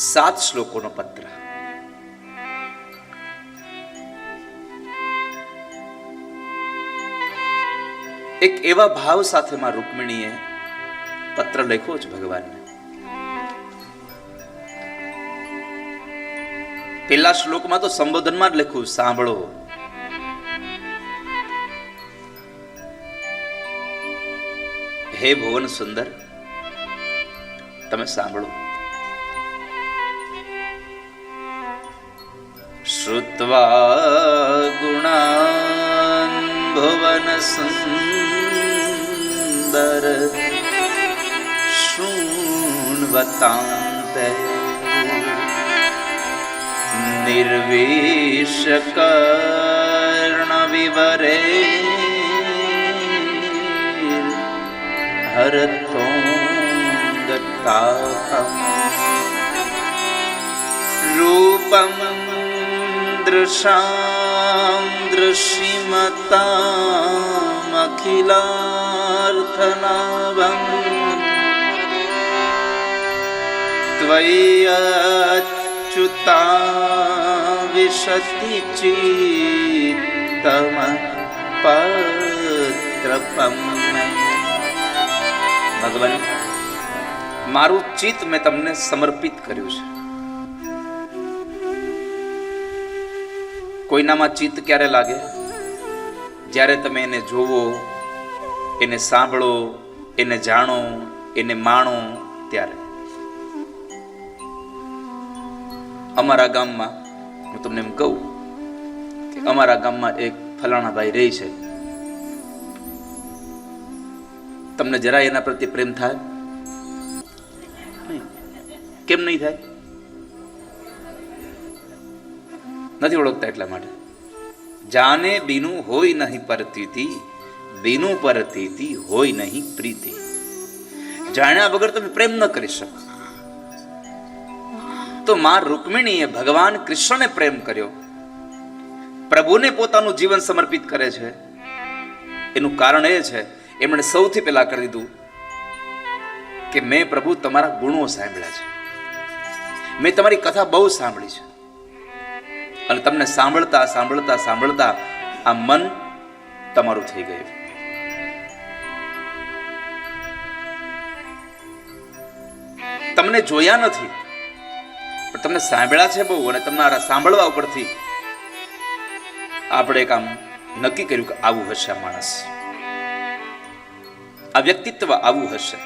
સાત શ્લોકોનો પત્ર. એક એવા ભાવ સાથે માં રૂકમિણીએ પત્ર લખ્યો છે ભગવાનને. પેલા શ્લોકમાં તો સંબોધનમાં જ લખ્યું, સાંભળો. હે ભુવન સુંદર, તમે સાંભળો. श्रुत्वा गुणान् भुवनसुन्दर शृण्वतान्त निर्वेशकर्णविवरे हरतोङ्गताः रूपम् दृशां दृशिमतामखिलार्थनाभम् त्वय्यच्युता विशति चित्तम પત્રપમ ભગવાન મારું ચિત્ત મેં તમને સમર્પિત કર્યું છે કોઈનામાં ચિત્ત ક્યારે લાગે? જ્યારે તમે એને જોવો એને સાંભળો એને જાણો એને માણો ત્યારે. અમારા ગામમાં હું તમને એમ કહું કે અમારા ગામમાં એક ફલાણા ભાઈ રહે છે. તમને જરા એના પ્રત્યે પ્રેમ થાય? કેમ નહીં થાય? નથી ઓળખતા એટલા માટે. જાને બીનું હોય નહીં પરતીતી, બીનું પરતીતી હોય નહીં પ્રીતિ. જાણ્યા વગર તમે પ્રેમ ન કરી શકો. તો માં રૂકમિણીએ ભગવાન કૃષ્ણને પ્રેમ કર્યો. પ્રભુને પોતાનું જીવન સમર્પિત કરે છે. એનું કારણ એ છે, એમણે સૌથી પહેલા કરી દીધું કે મેં પ્રભુ તમારા ગુણો સાંભળ્યા છે. મેં તમારી કથા બહુ સાંભળી છે. અને તમને સાંભળતા સાંભળતા સાંભળતા આ મન તમારું થઈ ગયું. તમને જોયા નથી, પણ તમને સાંભળ્યા છે બહુ અને તમારા સાંભળવા ઉપરથી આપણે એક આમ નક્કી કર્યું કે આવું હશે આ માણસ. આ વ્યક્તિત્વ આવું હશે.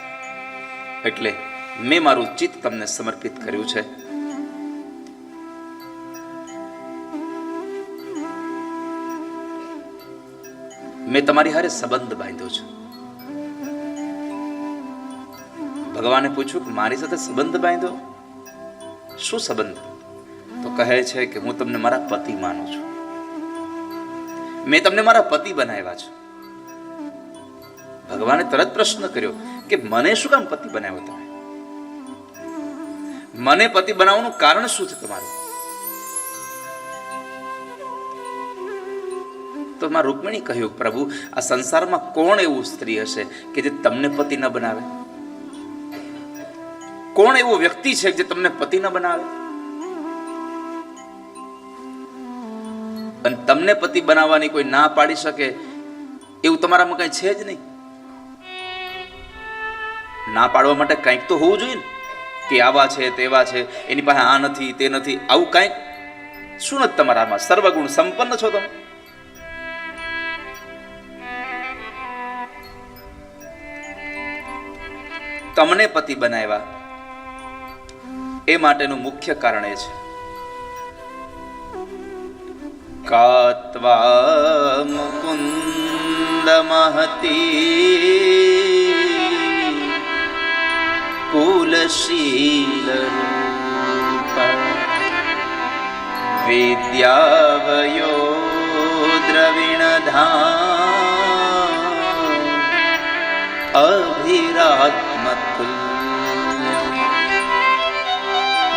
એટલે મેં મારું ચિત્ત તમને સમર્પિત કર્યું છે. મેં તમારી હારે સંબંધ બાંધ્યો છે. ભગવાને પૂછ્યું કે મારી સાથે સંબંધ બાંધ્યો? શું સંબંધ? તો કહે છે કે હું તમને મારા પતિ માનું છું. મેં તમને મારા પતિ બનાવ્યા છે. ભગવાને તરત પ્રશ્ન કર્યો કે મને શું કામ પતિ બનાવ્યો તમે? મને પતિ બનાવવાનું કારણ શું છે તમારું? તો રૂકમિણી કહ્યું, પ્રભુ, આ સંસારમાં કોણ એવું સ્ત્રી હશે કે જે તમને પતિ ન બનાવે? કોણ એવો વ્યક્તિ છે જે તમને પતિ ન બનાવે? અને તમને પતિ બનાવવાની કોઈ ના પાડી શકે? એવું તમારામાં કઈ છે જ નહીં. ના પાડવા માટે કંઈક તો હોવું જોઈએ ને, કે આવા છે, તેવા છે, એની પાસે આ નથી, તે નથી, આવું કંઈક? શું નથી તમારામાં? સર્વગુણ સંપન્ન છો તમે? તમને પતિ બનાવ્યા. એ માટેનું મુખ્ય કારણ એ છે. કાત્વા મુકુંદ મહતી કુલશીલ વિદ્યાવયો દ્રવિણધા અભિરાત્મતુલ્ય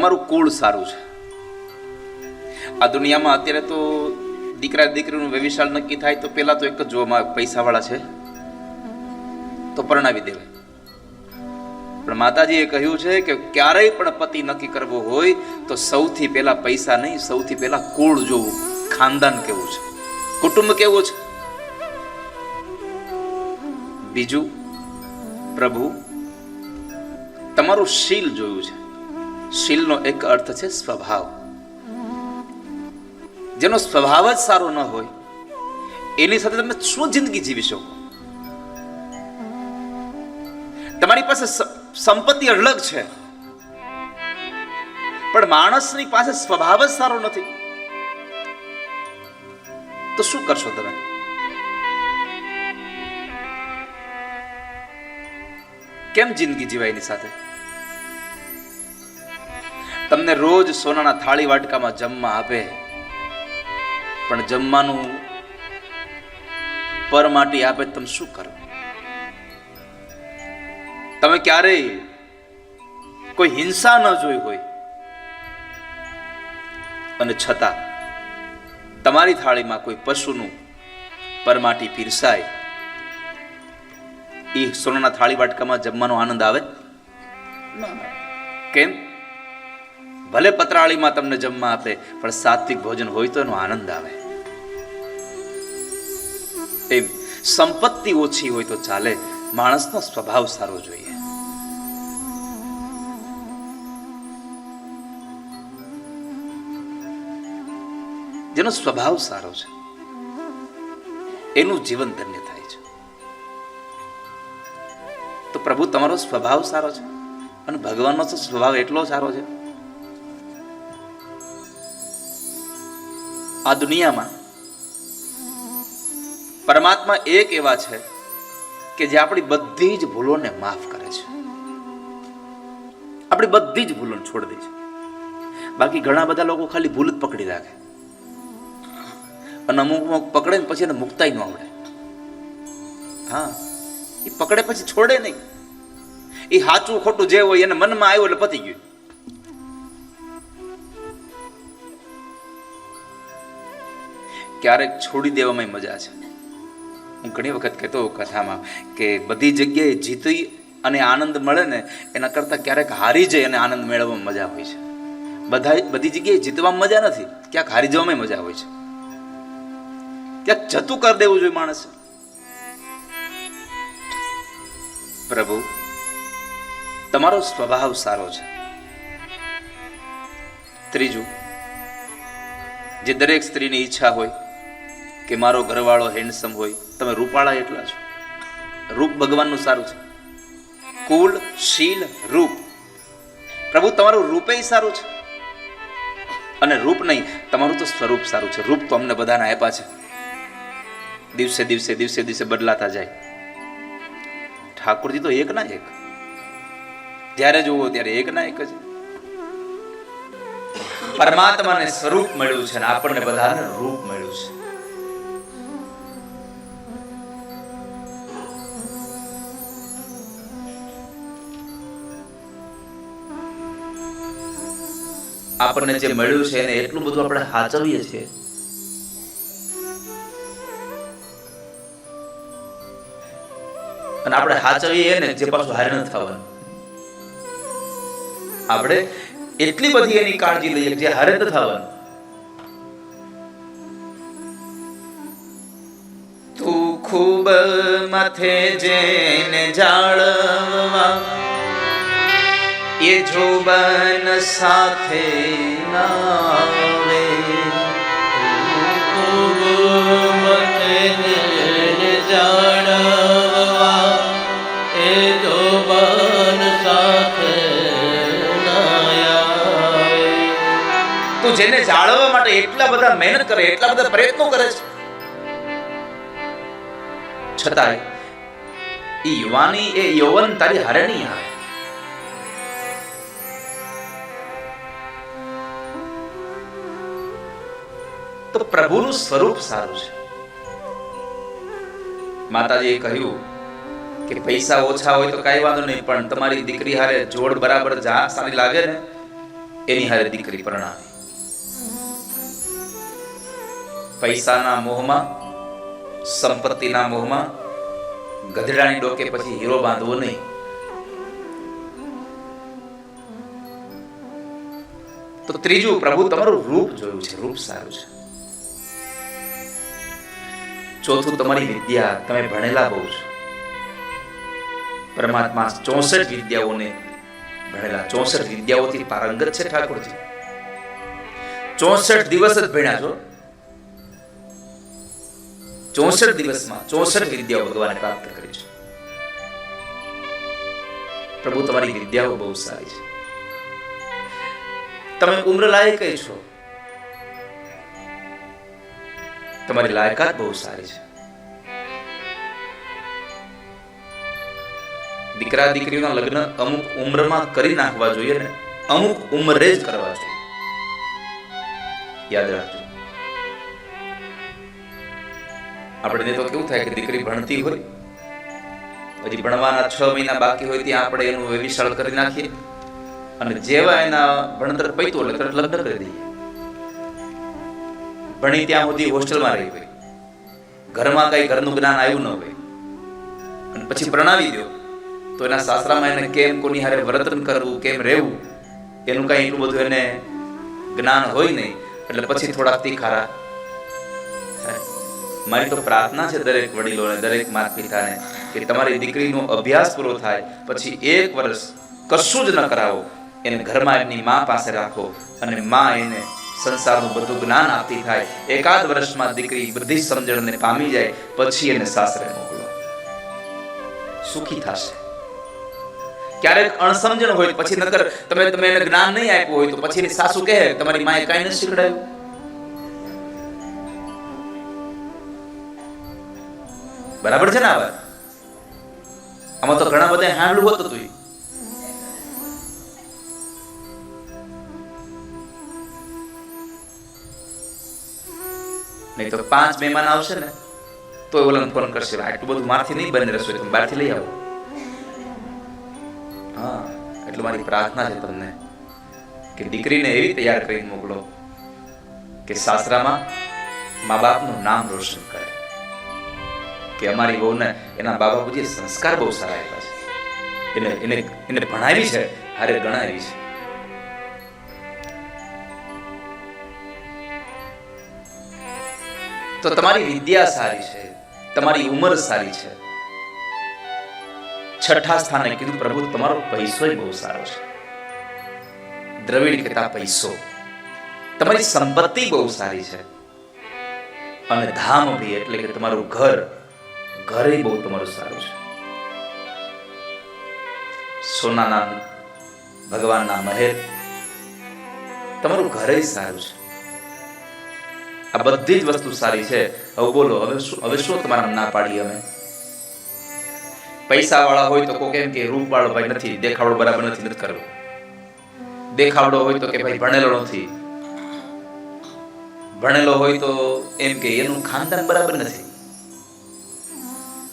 તમારું કુળ સારું છે. આ દુનિયામાં અત્યારે તો દીકરા દીકરીનું વ્યવિશાળ નક્કી થાય તો પહેલા તો એક જ જોવામાં પૈસાવાળા છે. તો પરણાવી દેવાય. પણ માતાજીએ કહ્યું છે કે ક્યારેય પણ પતિ નક્કી કરવો હોય તો સૌથી પહેલા પૈસા નહીં, સૌથી પહેલા કુળ જોવું, ખાનદાન કેવું છે? કુટુંબ કેવું છે? બીજું, પ્રભુ, તમારું શીલ જોયું છે. શીલનો એક અર્થ છે સ્વભાવ. જેનો સ્વભાવ જ સારો ન હોય, એની સાથે તમે શું જિંદગી જીવી શકો? તમારી પાસે સંપત્તિ અલગ છે. પણ માણસની પાસે સ્વભાવ જ સારો નથી. તો શું કરશો તમે? કેમ જિંદગી જીવાય એની સાથે? તમને રોજ સોનાના થાળી વાટકામાં જમવા આપે. પણ જમવાનું પર માટી આપે તમે શું કરો? તમે ક્યારેય કોઈ હિંસા ન જોઈ હોય. અને છતાં તમારી થાળીમાં કોઈ પશુનું પરમાટી પીરસાય એ સોનાના થાળી વાટકામાં જમવાનો આનંદ આવે. કેમ? ભલે પતરાળીમાં તમને જમવા આપે, પણ સાત્વિક ભોજન હોય તો એનો આનંદ આવે. એમ, સંપત્તિ ઓછી હોય તો ચાલે, માણસનો સ્વભાવ સારો જોઈએ. જેનો સ્વભાવ સારો છે, એનું જીવન ધન્ય થાય છે. તો પ્રભુ, તમારો સ્વભાવ સારો છે? અને ભગવાનનો સ્વભાવ એટલો સારો છે? આ દુનિયામાં. પરમાત્મા એક એવા છે કે જે આપણી બધી જ ભૂલોને માફ કરે છે. આપણી બધી જ ભૂલોને છોડી દે છે. બાકી ઘણા બધા લોકો ખાલી ભૂલ જ પકડી રાખે. અને અમુક અમુક પકડે ને પછી એને મુકતાય ન આવડે. હા, એ પકડે પછી છોડે નહીં. એ સાચું ખોટું જે હોય એને મનમાં આવ્યું એટલે પતી ગયું. ક્યારેક છોડી દેવામાં મજા છે. હું ઘણી વખત કહેતો કથામાં કે બધી જગ્યાએ જીતી અને આનંદ મળે ને, એના કરતાં ક્યારેક હારી જાય અને આનંદ મેળવવામાં મજા હોય છે. બધા બધી જગ્યાએ જીતવામાં મજા નથી, ક્યાંક હારી જવામાં મજા હોય છે. ક્યાંક જતું કરી દેવું જોઈએ માણસ. પ્રભુ, તમારો સ્વભાવ સારો છે. ત્રીજું, જે દરેક સ્ત્રીની ઈચ્છા હોય કે મારો ઘરવાળો હેન્ડસમ હોય. તમે રૂપાળા એટલા છો. રૂપ ભગવાનનું સારું છે. કુલ શીલ, રૂપ. પ્રભુ, તમારું રૂપે સારું છે. અને રૂપ નહીં, તમારું તો સ્વરૂપ સારું છે. રૂપ તો અમને બધાને આપ્યા છે. દિવસે દિવસે દિવસે દિવસે બદલાતા જાય. ઠાકોરજી તો એક ના એક. જ્યારે જોવો ત્યારે એક ના એક જ. પરમાત્માને સ્વરૂપ મળ્યું છે આપણને બધાને રૂપ આપણને જે મળ્યું છે એને એટલું બધું આપણે સાચવીએ છીએ. અને આપણે સાચવીએ ને જે પાછું હારે ન થવાનું. આપણે એટલી બધી એની કાળજી લઈએ જે હારે ન થવાનું. તું ખૂબ માથે જેને જાળવવા એ જોબન સાથે નાવે. તું જેને જાળવવા માટે એટલા બધા મહેનત કરે, એટલા બધા પ્રયત્નો કરે છે. છતાંય એ યુવાની એ યૌવન તારી હરણી આવે તો પ્રભુનું સ્વરૂપ સારું છે. માતાજીએ કહ્યું કે પૈસા ઓછા હોય તો કાંઈ વાંધો નહીં, પણ તમારી દીકરી હારે જોડ બરાબર જા સારી લાગે ને, એની હારે દીકરી પરણાવે. પૈસાના મોહમાં, સંપત્તિના મોહમાં, ગધેડાની ડોકે પછી હીરો બાંધવો નહીં. તો ત્રીજું, પ્રભુ તમારું રૂપ જોયું છે, રૂપ સારું છે. ચોથું તમારી વિદ્યા તમે ભણેલા બહુ છો. પરમાત્મા ચોસઠ વિદ્યાઓને ભણેલા. ચોસઠ વિદ્યાઓથી પારંગત છે ઠાકોરજી. ચોસઠ દિવસ જ ભણ્યા છો? ચોસઠ દિવસમાં ચોસઠ વિદ્યાઓ ભગવાને પ્રાપ્ત કરી છે. પ્રભુ, તમારી વિદ્યાઓ બહુ સારી છે. તમે ઉમ્ર લાયક છો. તમારી લાયકાત બહુ સારી છે. દીકરા દીકરીઓના લગ્ન અમુક ઉંમરમાં કરી નાખવા જોઈએ ને અમુક ઉંમરે જ કરવા જોઈએ. યાદ રાખજો. આપણે તો કેવું થાય કે દીકરી ભણતી હોય હજી ભણવાના છ મહિના બાકી હોય ત્યાં આપણે એનું વિશાળ કરી નાખીએ અને જેવા એના ભણતર પૈતું એટલે તરત લગ્ન કરી દઈએ. ભણી ત્યાં સુધી હોસ્ટેલમાં રહી ગઈ. ઘરમાં કઈ ઘરનું જ્ઞાન આવ્યું ન હોય. અને પછી પ્રણાવી દો તો એના સાસરામાં એને કેમ કોની હારે વર્તન કરવું, કેમ રહેવું, એનું કઈ એટલું બધું એને જ્ઞાન હોય નહીં. એટલે પછી થોડા તીખારા. મારી તો પ્રાર્થના છે દરેક વડીલોને, દરેક માતા પિતાને કે તમારી દીકરીનો અભ્યાસ પૂરો થાય, પછી એક વર્ષ કશું જ ન કરાવો. એને ઘરમાં એમની મા પાસે રાખો અને મા એને સંસારનું બધું જ્ઞાન આપતી થાય. એકાદ વર્ષમાં દીકરી બધી સમજણને પામી જાય, પછી એને સાસરે મોકલો. સુખી થશે. ક્યારેક અણસમજણ હોય પછી નકર તમે તમે એને જ્ઞાન નહીં આપ્યું હોય તો પછી એની સાસુ કહે, તમારી માએ કાંઈ નથી શીખડાયું. બરાબર છે ને આ વાત? આમાં તો ઘણા બધા હાંડલું હોતું હતું નહીં તો પાંચ મહેમાન આવશે ને તો ઓલાને ફોન કરશે આટલું બધું મારથી નહીં બને રસોઈ, તમે બહારથી લઈ આવો. હા, એટલું મારી પ્રાર્થના છે તમને કે દીકરીને એવી તૈયાર કરીને મોકલો કે સાસરામાં મા બાપનું નામ રોશન કરે, કે અમારી બહુને એના બાબા બુજીએ સંસ્કાર બહુ સારા આપ્યા છે. એને એને એને ભણાવી છે, હારે ગણાવી છે. તો તમારી વિદ્યા સારી છે, તમારી ઉંમર સારી છે. છઠ્ઠા સ્થાને કીધું, પ્રભુ, તમારો પૈસો બહુ સારો છે. દ્રવિડ કહેતા, પૈસો. તમારી સંપત્તિ બહુ સારી છે. અને ધામ ભી એટલે કે તમારું ઘર, ઘરે બહુ તમારું સારું છે. સોનાના ભગવાનના મહેલ, તમારું ઘરે સારું છે. આ બધી જ વસ્તુ સારી છે. હવે બોલો, હવે શું હવે શું તમારા ના પાડી અમે? પૈસા વાળા હોય તો કોઈ કેમ કે રૂપ વાળો ભાઈ નથી, દેખાવડો બરાબર નથી નથી કરવો. દેખાવડો હોય તો કે, ભાઈ, ભણેલો નથી. ભણેલો હોય તો એમ કે, એનું ખાનદાન બરાબર નથી.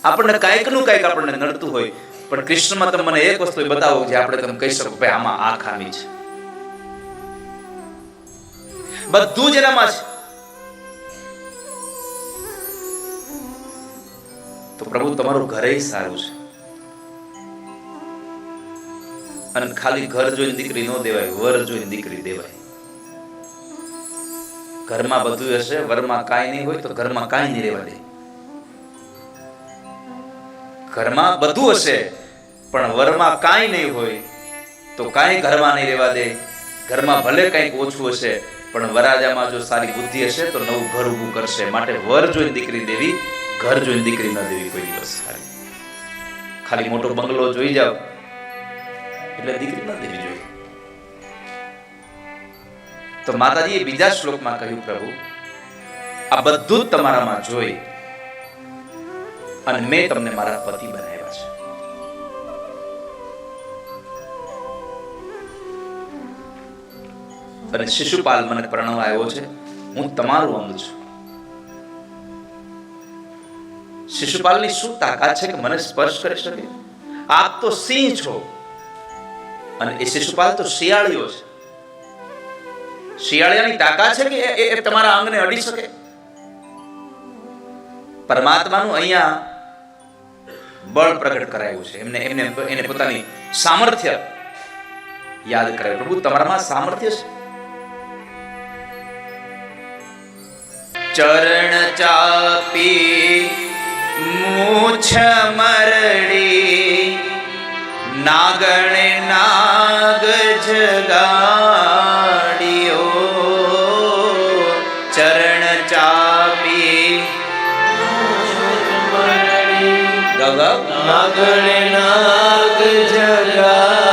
આપણને કાંઈકનું કાંઈક આપણને નડતું હોય, પણ કૃષ્ણમાં તમે મને એક વસ્તુ બતાવો જે આપણે તમે કહી શકો, ભાઈ, આમાં આ ખામી છે. બધું જ એનામાં છે. તો પ્રભુ તમારું ઘરે સારું છે. અને ખાલી ઘર જોઈને દીકરી ન દેવાય, વર જોઈને દીકરી દેવાય. ઘરમાં બધું હશે, વરમાં કાંઈ નહીં હોય તો ઘરમાં કાંઈ નહીં રહેવા દે. ઘરમાં બધું હશે, પણ વરમાં કાંઈ નહીં હોય તો કાંઈ ઘરમાં નહીં રહેવા દે. ઘરમાં ભલે કંઈક ઓછું હશે, પણ વરાજામાં જો સારી બુદ્ધિ હશે તો નવું ઘર ઊભું કરશે. માટે વર જોઈને દીકરી દેવી ઘર જોઈને દીકરી ન દેવી કોઈ દિવસ ખાલી ખાલી મોટો બંગલો જોઈ જાવ એટલે દીકરી ન દેવી જોઈએ. તો માતાજીએ બીજા શ્લોકમાં કહ્યું, પ્રભુ, આ બધું તમારામાં જોઈ અને મેં તમને મારા પતિ બનાવ્યા છે. અને શિશુપાલ મને પ્રણવ આવ્યો છે, હું તમારું અંગ છું. શિશુપાલની શું તાકાત છે કે મને સ્પર્શ કરી શકે? આપ તો સિંહ છો. અને એ શિશુપાલ તો શિયાળીઓ છે. શિયાળિયાની તાકાત છે કે એ- તમારા અંગને અડી શકે? પરમાત્માનું અહીંયા બળ પ્રગટ કરાયું છે. એમને એમને એને પોતાની સામર્થ્ય યાદ કરાયું. પ્રભુ, તમારામાં સામર્થ્ય છે? ચરણ ચાપી મૂછ મરડી નાગણે નાગ જગાડ્યો. ચરણ ચાપી ગગ નાગણે નાગ જગાડ્યો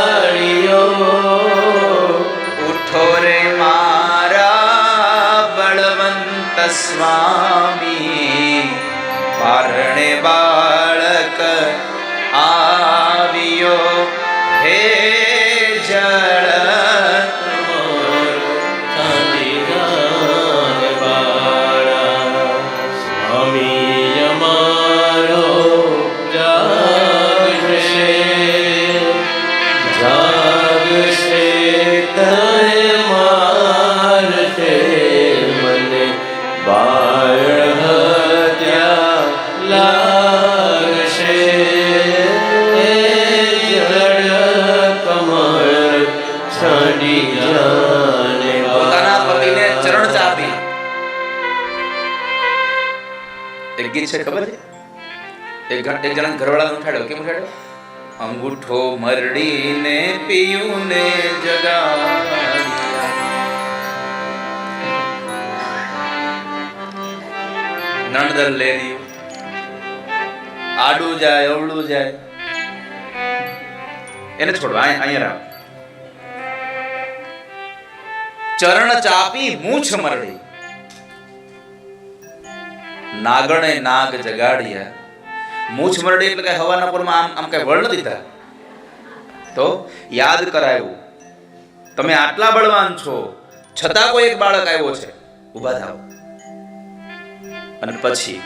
પારણે બાળક આવ્યો. હે એક જણા ઘરવાળાને ઉઠાડ્યો. કેમ ઉઠાડ્યો? અંગૂઠો મરડીને પિયું જગા નણદર લે લેરી આડું જાય, અવળું જાય. એને છોડો અહીંયા રાખ. ચરણ ચાપી મૂછ મરડી. નાગણે નાગ જગાડ્યા. મૂછ મરડે એટલે કઈ હવાના પરમાં આમ આમ કઈ વળ થયા તો યાદ કરાયું. તમે આટલા બળવાન છો. છતાં કોઈ એક બાળક આવ્યો છે. ઊભા થાવ અને પછી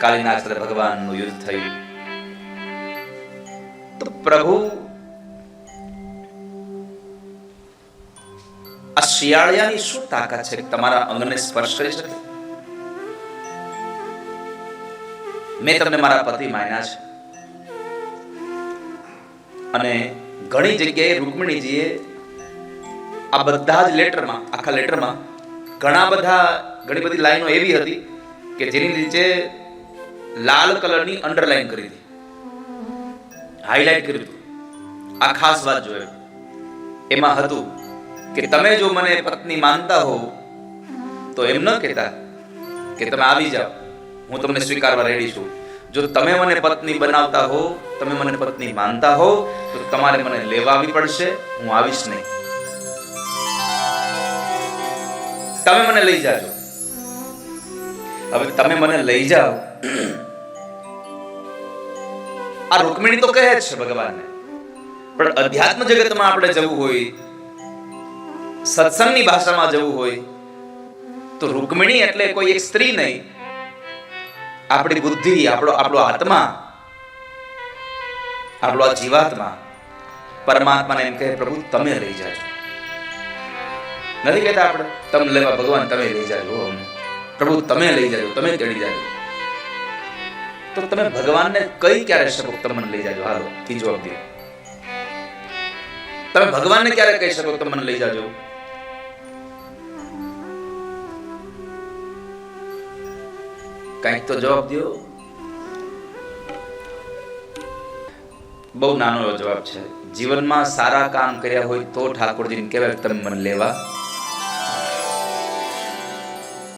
કાલીનાગ સાથે ભગવાનનું યુદ્ધ થયું. તો પ્રભુ, આ શિયાળિયાની શું તાકાત છે? તમારા અંગને સ્પર્શ કરી શકે? મેં તમને મારા પતિ માન્યા છે. અને ઘણી જગ્યાએ રૂકમણીજીએ આ બધા જ લેટરમાં, આખા લેટરમાં ઘણા બધા, ઘણી બધી લાઈનો એવી હતી કે જેની નીચે લાલ કલરની અંડરલાઈન કરી હતી. હાઇલાઇટ કર્યું હતું. આ ખાસ વાત જોયો. એમાં હતું કે તમે જો મને પત્ની માનતા હો તો એમ ન કહેતા કે તમે આવી જાઓ. હું તમને સ્વીકારવા રેડી છું. જો તમે મને પત્ની બનાવતા હો, તમે મને પત્ની માનતા હો, તો તમારે મને લેવા આવી પડશે, હું આવીશ નહીં. તમે મને લઈ જાજો. હવે તમે મને લઈ જાઓ. આ રૂકમિણી તો કહે જ છે ભગવાનને. પણ અધ્યાત્મ જગતમાં આપણે જવું હોય, સત્સંગની ભાષામાં જવું હોય, તો રૂકમિણી એટલે કોઈ એક સ્ત્રી નહીં આપણી બુદ્ધિ, આપણો આપણો આત્મા, આપણો આ જીવાત્મા, પરમાત્માને એમ કહે, પ્રભુ, તમે લઈ જાજો. નથી કહેતા આપણે, તમે લેવા ભગવાન, તમે લઈ જાજો. પ્રભુ, તમે લઈ જાજો, તમે તેડી જાજો. તો તમે ભગવાનને કઈ ક્યારે શકો? તમને મને લઈ જાજો. હાલો જવાબ દો તમે ભગવાનને ક્યારે કહી શકો? તમને તમે લઈ જાજો. કંઈક તો જવાબ દો બહુ નાનો જવાબ છે. જીવનમાં સારા કામ કર્યા હોય તો ઠાકોરજીને કહેવાય તમે મને લેવા.